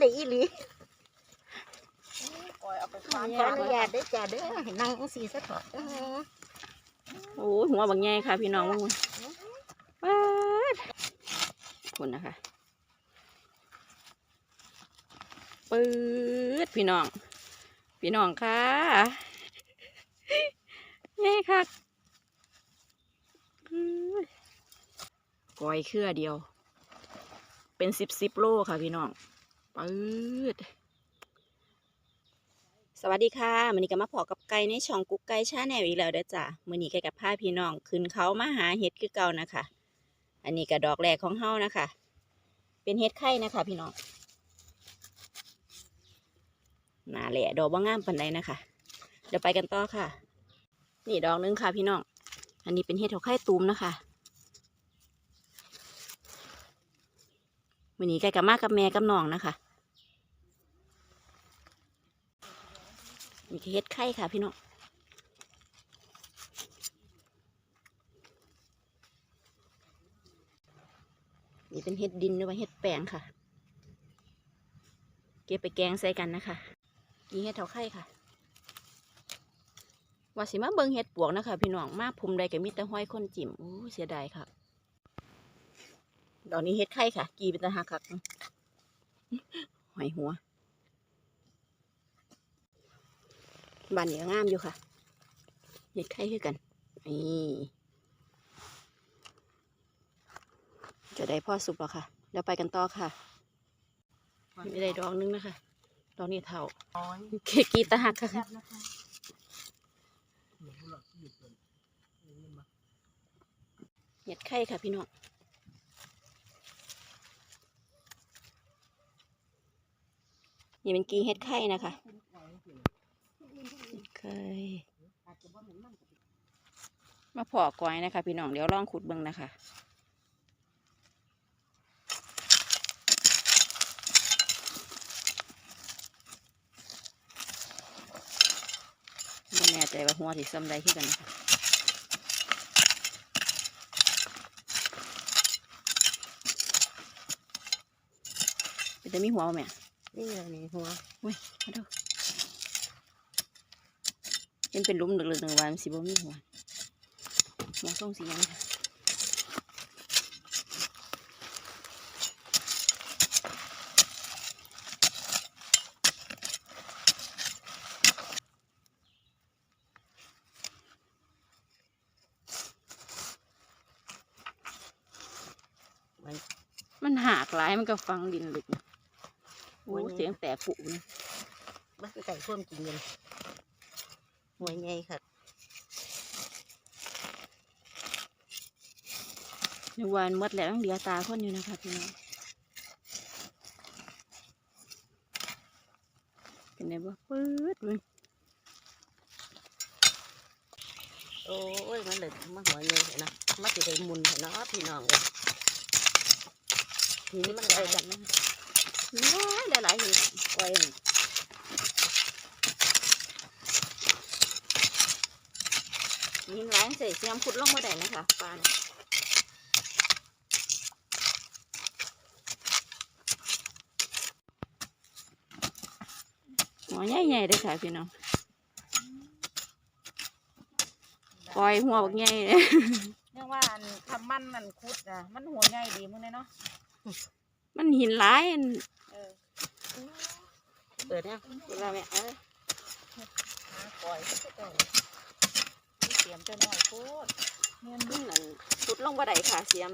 ได้อีหลีปล่อยเอาไปขฟาอนอนุญาตได้อจ้าเด้อให้นั่งจังซี่ซะเถอะเออโอ้ยหัวบางใหญ่ค่ะ พี่น้องว่ามึงว้าดคุณนะคะปื๊ดพี่น้อง พี่น้องค่ะใหญ่ค่ะอื้อกอยเครือเดียว เป็นสิบสิบโลค่ะพี่น้อง ปืดสวัสดีค่ะมันนี้ก็มาพอกับไก่ในช่องกุ๊กไก่ชาแนลอีกแล้วเด้อจ้ะมือนี้ไก่กับพาพี่น้องขึ้นเขามาหาเห็ดคือเก่านะคะ อันนี้ก็ดอกแรกของเฮานะคะ เป็นเห็ดไข่นะคะ พี่น้องหนาแหละดอกว่างามปันใดนะคะ เดี๋ยวไปกันต่อค่ะ นี่ดอกหนึงค่ะ พี่น้อง อันนี้เป็นเห็ดเขาไข่ตูมนะคะวันนี้ไก่กับมากับแม่กับน้องนะคะ นี่คือเห็ดไข่ค่ะพี่น้องนี่เป็นเห็ดดินหรือว่าเห็ดแปลงค่ะ เก็บไปแกงใส่กันนะคะนี่เห็ดเถาไข่ค่ะว่าสิมาเบิงเห็ดปวกนะคะพี่น้องมาภูมิใดก็มีแต่ห้อยคนจิ๋มโอ้เสียดายค่ะดอกนี้เห็ดไข่ค่ะ กีเป็นตาหักค่ะหอยหัว บ้านนี้งามอยู่ค่ะเห็ดไข่คือกันนี่จะได้พ่อสุกแล้วค่ะแล้วไปกันต่อค่ะไม่ได้ดอกนึงนะคะดอกนี้เท่าน้อยเกกีตาหักค่ะเห็ดไข่ค่ะพี่น้องนี่เป็นกีเห็ดไข่นะคะ เคยมาพอกอยนะคะ พี่น้องเดี๋ยวลองขุดเบิ่งนะคะไม่แน่ใจว่าหัวที่ซ้ำใดขึ้นกันนะคะเป็นแต่มีหัวบ่แม่นี่เลยนี่หัวอุ้ยมาดู เป็นเป็นหลุมลึกๆหนึ่งวันสิบ่มีหัวหัวส่งสีหยังค่ะมันหากหลายมันก็ฟังดินลึกนะโอ้เสียงแตกปุนะบ้านไก่ท่วมจริงเลย หัวใหญ่ค่ะในวันหมดแล้วยังเหลือตาคนอยู่นะคะพี่น้องเป็นไงบ่ปื๊ดเลยโอ้ยมันเลยมาหัวใหญ่เห็นนะมาสิได้มุนเห็นเนาะพี่น้องเลยทีนี้มันไปได้กักันนนะหลายหลายๆเห็ดไว้มีหลายใส่เสียมขุดลงมาได้นะคะปลาเนี่ยหัวใหญ่ๆเลยค่ะพี่น้องปล่อยหัวบักใหญ่เลยเนื่องว่าอันทำมันนั่นคุดนะมันหัวใหญ่ดีมึงเลยเนาะมันหินหลายอันเออเปิดเนี่ยเวลาแม่เอ้ยหาปล่อยก็จะต้องมีเสียมจะน้อยโคตรเงินมันนั่นขุดลงมาได้ค่ะเสียม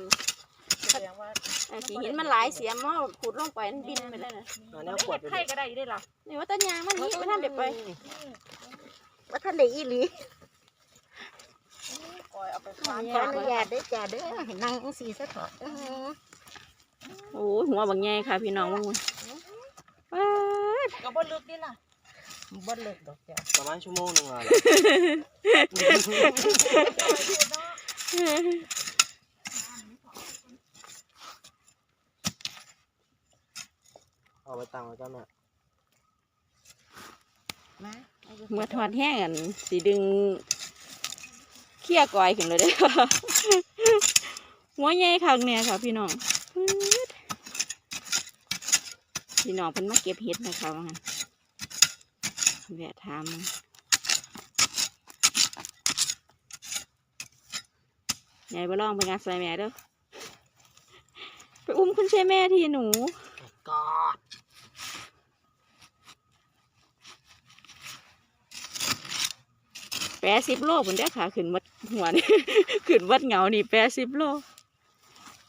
แสดงว่าไอ้สีหินมันหลายเสียมเนาะขุดลงไปมันบินไปเลยนะเอาแล้แล้ววขขววดดไข่ก็ได้ได้ล่ะนี่ว่าแตัญญางมันนี่ไม่ทันเด็ดไปว่าท่านได้อีหลีปล่อยเอาไปฟานขออนุญาตได้อจ้าเด้อให้นั่งจังซี่ซะเถอะเออโอ้ยหัวบางใหญ่ค่ะพี่น้องมึงว้าดก็บ่ลึกนี่ล่ะ บ่เลิกดอกจ้าประมาณชั่วโมงหนึงอะ เอาไปตั้งไว้กันน่ะมาเมื่อทอดแห้งกันสีดึงเขี้ยกอยขึ้นเลยเด้อ หัวใหญ่คักเนี่ยค่ะพี่น้องปื๊ดพี่น้องเพิ่นมาเก็บเห็ดนะคะว่างั้น แวะถามมันยายบ่ลองไปงานซอยแม่เด้อไปอุ้มคุณใช่แม่ทีหนูกอดแปดสิบโลผุนเด้อค่ะขึ้นวัดหัวนี่ขึ้นวัดเหงานี่แปดสิบโล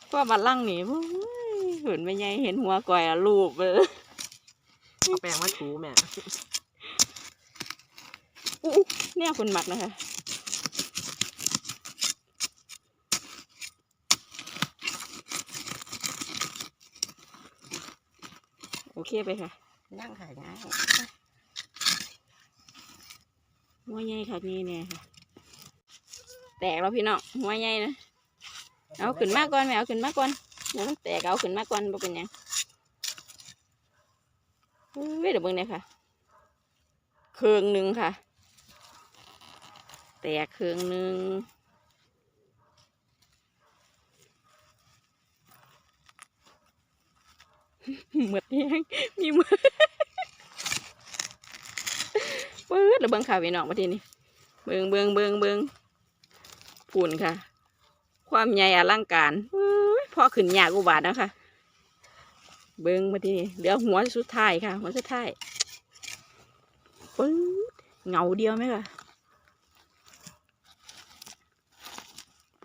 เพราะบัดลังนี่โอ้ยเห็นไม่ใหญ่เห็นหัวก่อยอะรูปเออเอาแป้งมาถูแม่ อู้เนี่ยคุณหมักนะคะโอเคไปค่ะ นั่งขายง่ายหัวใหญ่ค่ะนี่เนี่ยค่ะ แตกแล้วพี่น้องหัวใหญ่นะเอาขึ้นมาก่อนแม่เอาขึ้นมาก่อนเดี๋ยวมันแตกเอาขึ้นมาก่อนบ่เป็นหยังเฮ้ยเดี๋ยวเบิ่งเนี่ยค่ะ เครื่องหนึ่งค่ะแต กเครื่องหนึ่งหมดแห้งมีหมดเปิดแล้วเบิ่งข่าวพี่น้องประเทศนี้เบิ่งเบิ่งเบิ่งเบิ่งฝุ่นค่ะ ความใหญ่อลังการเอ้ยพอขึ้นยากอุบาทนะคะ เบิ่งมาทีนี้เหลือหัวสุดท้ายค่ะ หัวสุดท้ายปึ๊ดเงาเดียวไหมคะ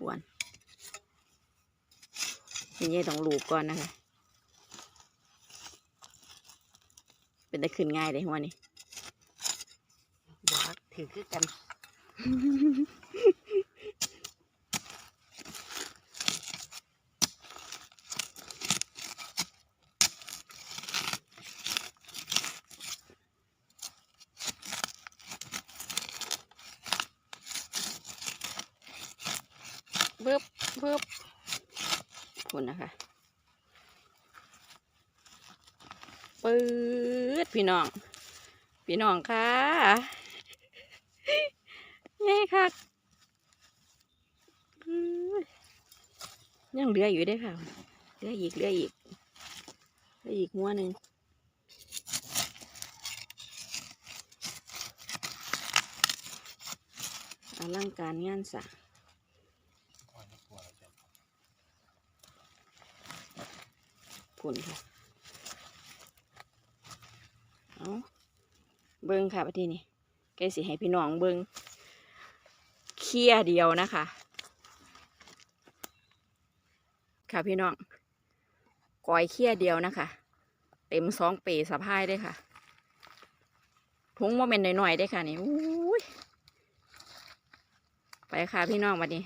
ปวนยังไงต้องลูบก่อนนะคะ เป็นได้ขึ้นง่ายเลยหัวนี้บอกถือคือกัน เบิบเบิบคุณนะคะปื๊ดพี่น้อง พี่น้องค่ะนี่ค่ะยังเหลืออยู่ได้ค่ะเหลืออีกเหลืออีกเหลืออีกหัวหนึ่งอลังการงานสร้าง ผุนค่ะเอาเบิ้งค่ะประเทศนี้ใกสิให้พี่น้องเบิ้งเคี่ยเดียวนะคะ ค่ะพี่น้องก้อยเคี่ยเดียวนะคะ เต็มสองเปสะพายได้ค่ะทุงว่าเป็นหน่อยๆได้ค่ะนี่อุ้ยไปค่ะพี่น้องมาดิ